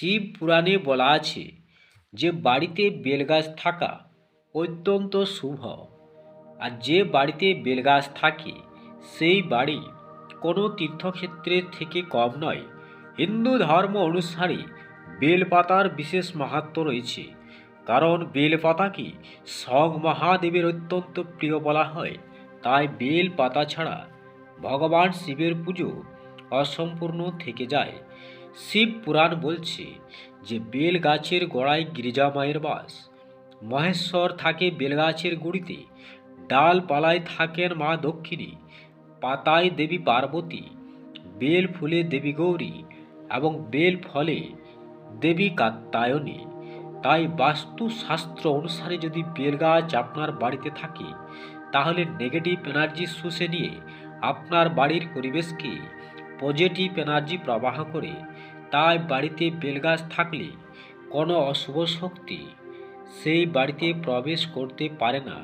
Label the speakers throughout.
Speaker 1: শিব পুরাণে বলা আছে যে বাড়িতে বেলগাছ থাকা অত্যন্ত শুভ। আর যে বাড়িতে বেলগাছ থাকে, সেই বাড়ি কোনো তীর্থক্ষেত্রের থেকে কম নয়। হিন্দু ধর্ম অনুসারে বেলপাতার বিশেষ মাহাত্ম রয়েছে। কারণ বেলপাতাকে স্বং মহাদেবের অত্যন্ত প্রিয় বলা হয়। তাই বেল পাতা ছাড়া ভগবান শিবের পুজো অসম্পূর্ণ থেকে যায়। শিব পুরাণ বলছে যে বেল গাছের গোড়ায় গিরিজা মায়ের বাস। মহেশ্বর থাকে বেলগাছের গুড়িতে, ডালপালায় থাকেন মা দক্ষিণী, পাতায় দেবী পার্বতী, বেল ফুলে দেবী গৌরী এবং বেল ফলে দেবী কাত্তায়নী তাই বাস্তুশাস্ত্র অনুসারে যদি বেলগাছ আপনার বাড়িতে থাকে, তাহলে নেগেটিভ এনার্জি শুষে নিয়ে আপনার বাড়ির পরিবেশকে পজিটিভ এনার্জি প্রবাহ করে তাই বাড়িতে বেলগাছ থাকলে কোনো অশুভ শক্তি সেই বাড়িতে প্রবেশ করতে পারে না।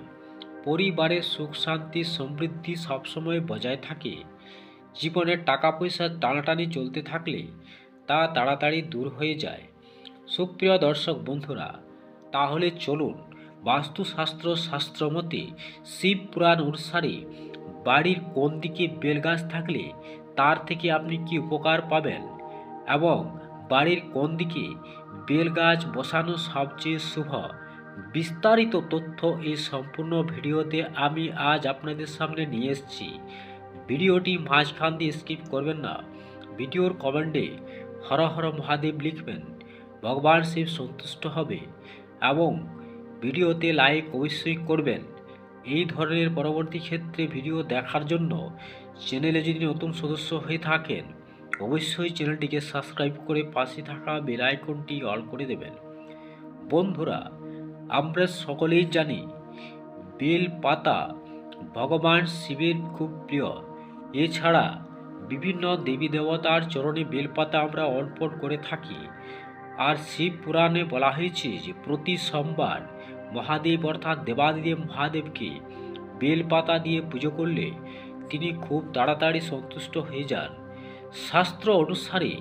Speaker 1: পরিবারের সুখ, শান্তি, সমৃদ্ধি সবসময় বজায় থাকে। জীবনে টাকা পয়সা টানাটানি চলতে থাকলে তা তাড়াতাড়ি দূর হয়ে যায়। সুপ্রিয় দর্শক বন্ধুরা, তাহলে চলুন বাস্তুশাস্ত্র শাস্ত্রমতে শিব পুরাণ অনুসারে বাড়ির কোন দিকে বেলগাছ থাকলে তার থেকে আপনি কি উপকার পাবেন? এবং বাড়ির কোন দিকে বেলগাছ বসানো সবচেয়ে শুভ? বিস্তারিত তথ্য এই সম্পূর্ণ ভিডিওতে আমি আজ আপনাদের সামনে নিয়ে এসেছি। ভিডিওটি মাঝখান দিয়ে স্কিপ করবেন না। ভিডিওর কমেন্টে হর হর মহাদেব লিখবেন, ভগবান শিব সন্তুষ্ট হবে এবং ভিডিওতে লাইক অবশ্যই করবেন। এই ধরনের পরবর্তী ক্ষেত্রে ভিডিও দেখার জন্য চ্যানেলে যদি নতুন সদস্য হয়ে থাকেন অবশ্যই চ্যানেলটিকে সাবস্ক্রাইব করে পাশে থাকা বেল আইকনটি অল করে দেবেন। বন্ধুরা, আমরা সকলেই জানি বেল পাতা ভগবান শিবের খুব প্রিয়। এছাড়া বিভিন্ন দেবী দেবতার চরণে বেলপাতা আমরা অর্পণ করে থাকি। আর শিব পুরাণে বলা হয়েছে যে প্রতি সোমবার মহাদেব অর্থাৎ দেবাদিদেব মহাদেবকে বেলপাতা দিয়ে পুজো করলে তিনি খুব তাড়াতাড়ি সন্তুষ্ট হয়ে যান। শাস্ত্র অনুসারে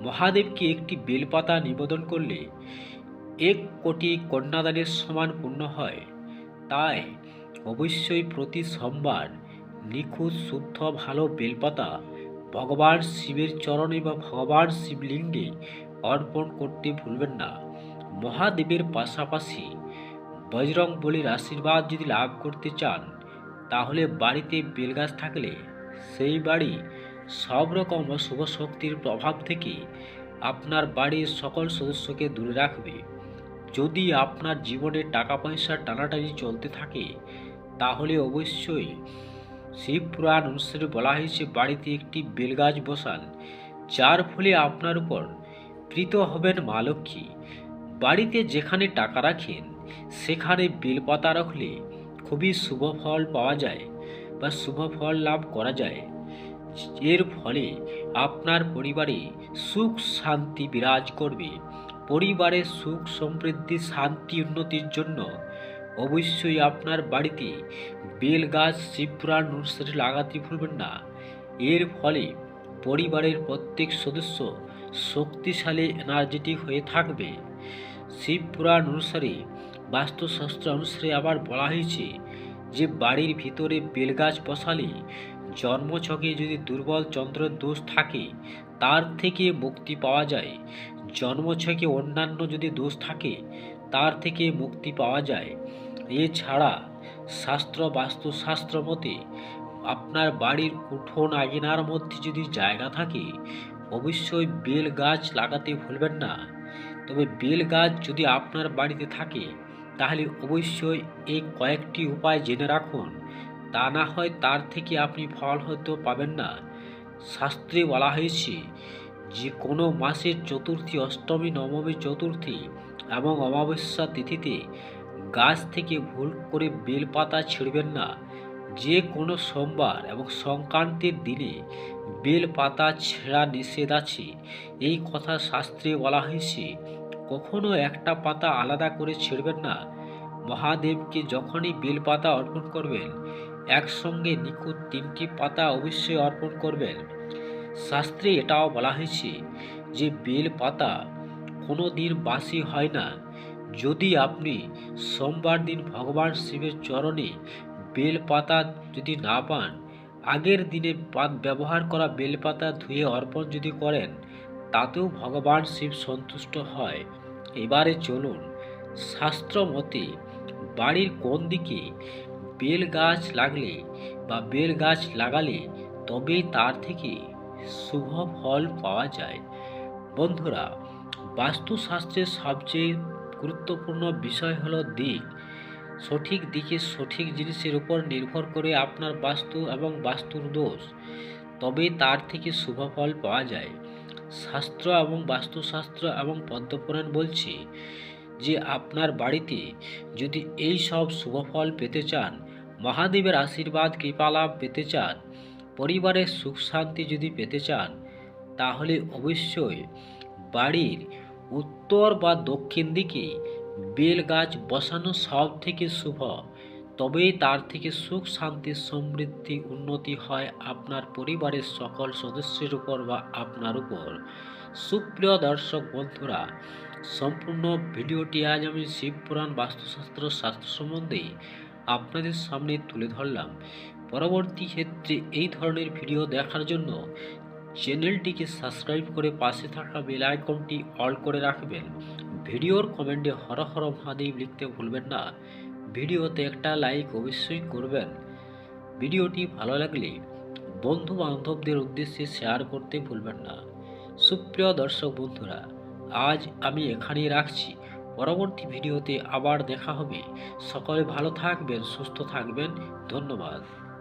Speaker 1: মহাদেবকে একটি বেলপাতা নিবেদন করলে এক কোটি কন্যাদানের সমান পূর্ণ হয়। তাই অবশ্যই প্রতি সোমবার নিখুঁত, শুদ্ধ, ভালো বেলপাতা ভগবান শিবের চরণে বা ভগবান শিবলিঙ্গে অর্পণ করতে ভুলবেন না। মহাদেবের পাশাপাশি বজরং বলির আশীর্বাদ যদি লাভ করতে চান, তাহলে বাড়িতে বেলগাছ থাকলে সেই বাড়ি সব রকম অশুভ শক্তির প্রভাব থেকে আপনার বাড়ির সকল সদস্যকে দূরে রাখবে। যদি আপনার জীবনে টাকা পয়সা টানাটানি চলতে থাকে, তাহলে অবশ্যই শিব পুরাণ অনুসারে বলা হয়েছে, বাড়িতে একটি বেলগাছ বসান, যার ফলে আপনার উপর প্রীত হবেন মা লক্ষ্মী। বাড়িতে যেখানে টাকা রাখেন, সেখানে বেলপাতা রাখলে খুবই শুভ ফল পাওয়া যায় বা শুভ ফল লাভ করা যায়। এর ফলে আপনার পরিবারে সুখ শান্তি বিরাজ করবে। পরিবারের সুখ সমৃদ্ধি, শান্তি, উন্নতির জন্য অবশ্যই আপনার বাড়িতে বেল গাছ শিবপুরাণ অনুসারে লাগাতে ভুলবেন না। এর ফলে পরিবারের প্রত্যেক সদস্য শক্তিশালী এনার্জেটিক হয়ে থাকবে। শিবপুরাণ অনুসারে বাস্তুশাস্ত্র অনুসারে আবার বলা হয়েছে যে, বাড়ির ভিতরে বেলগাছ বসালে জন্মছকে যদি দুর্বল চন্দ্রের দোষ থাকে, তার থেকে মুক্তি পাওয়া যায়। জন্মছকে অন্যান্য যদি দোষ থাকে, তার থেকে মুক্তি পাওয়া যায়। এছাড়া শাস্ত্র বাস্তুশাস্ত্র মতে, আপনার বাড়ির উঠোন আগিনার মধ্যে যদি জায়গা থাকে, অবশ্যই বেল গাছ লাগাতে ভুলবেন না। তবে বেল গাছ যদি আপনার বাড়িতে থাকে, তাহলে অবশ্যই এই কয়েকটি উপায় জেনে রাখুন। তা না হয় তার থেকে আপনি ফল হয়তো পাবেন না। শাস্ত্রে বলা হয়েছে, যে কোনো মাসের চতুর্থী, অষ্টমী, নবমী চতুর্থী এবং অমাবস্যা তিথিতে গাছ থেকে ভুল করে বেলপাতা ছিঁড়বেন না। যে কোনো সোমবার এবং সংক্রান্তির দিনে বেল পাতা ছেঁড়া নিষেধ আছে। এই কথা শাস্ত্রে বলা হয়েছে, কখনো একটা পাতা আলাদা করে ছিঁড়বেন না। মহাদেবকে যখনই বেল পাতা অর্পণ করবেন একসঙ্গে নিখুঁত তিনটি পাতা অবশ্যই অর্পণ করবেন। শাস্ত্রে এটাও বলা হয়েছে যে, বেল পাতা কোনো দিন বাসি হয় না। যদি আপনি সোমবার দিন ভগবান শিবের চরণে বেলপাতা যদি না পান, আগের দিনে পা- ব্যবহার করা বেলপাতা ধুয়ে অর্পণ যদি করেন, তাতেও ভগবান শিব সন্তুষ্ট হয়। এবারে চলুন, শাস্ত্র মতে বাড়ির কোন দিকে বেল গাছ লাগলে বা বেল গাছ লাগালে তবেই তার থেকে শুভ ফল পাওয়া যায়। বন্ধুরা, বাস্তুশাস্ত্রের সবচেয়ে গুরুত্বপূর্ণ বিষয় হলো দিক। সঠিক দিকে সঠিক জিনিসের উপর নির্ভর করে আপনার বাস্তু এবং বাস্তুর দোষ তবে তার থেকে শুভ ফল পাওয়া যায়। শাস্ত্র এবং বাস্তুশাস্ত্র এবং পদ্মপুরাণ বলছে যে, আপনার বাড়িতে যদি এই সব শুভ ফল পেতে চান মহাদেবের আশীর্বাদ, কৃপালাভ পেতে চান, পরিবারের সুখ শান্তি যদি পেতে চান, তাহলে অবশ্যই বাড়ির উত্তর বা দক্ষিণ দিকে বেল গাছ বসানো সব থেকে শুভ। তবেই তার থেকে সুখ, শান্তি, সমৃদ্ধি, উন্নতি হয় আপনার পরিবারের সকল সদস্যের উপর বা আপনার উপর। সুপ্রিয় দর্শক বন্ধুরা, সম্পূর্ণ ভিডিওটি আজ আমি শিবপুরাণ বাস্তুশাস্ত্র শাস্ত্র সম্বন্ধে আপনাদের সামনে তুলে ধরলাম। পরবর্তী ক্ষেত্রে এই ধরনের ভিডিও দেখার জন্য চ্যানেলটিকে সাবস্ক্রাইব করে পাশে থাকা বেল আইকনটি অল করে রাখবেন। ভিডিওর কমেন্টে হর হর মহাদেব লিখতে ভুলবেন না। ভিডিওতে একটা লাইক অবশ্যই করবেন। ভিডিওটি ভালো লাগলে বন্ধু বান্ধবদের উদ্দেশ্যে শেয়ার করতে ভুলবেন না। সুপ্রিয় দর্শক বন্ধুরা, আজ আমি এখানেই রাখছি। পরবর্তী ভিডিওতে আবার দেখা হবে। সকলে ভালো থাকবেন সুস্থ থাকবেন। ধন্যবাদ।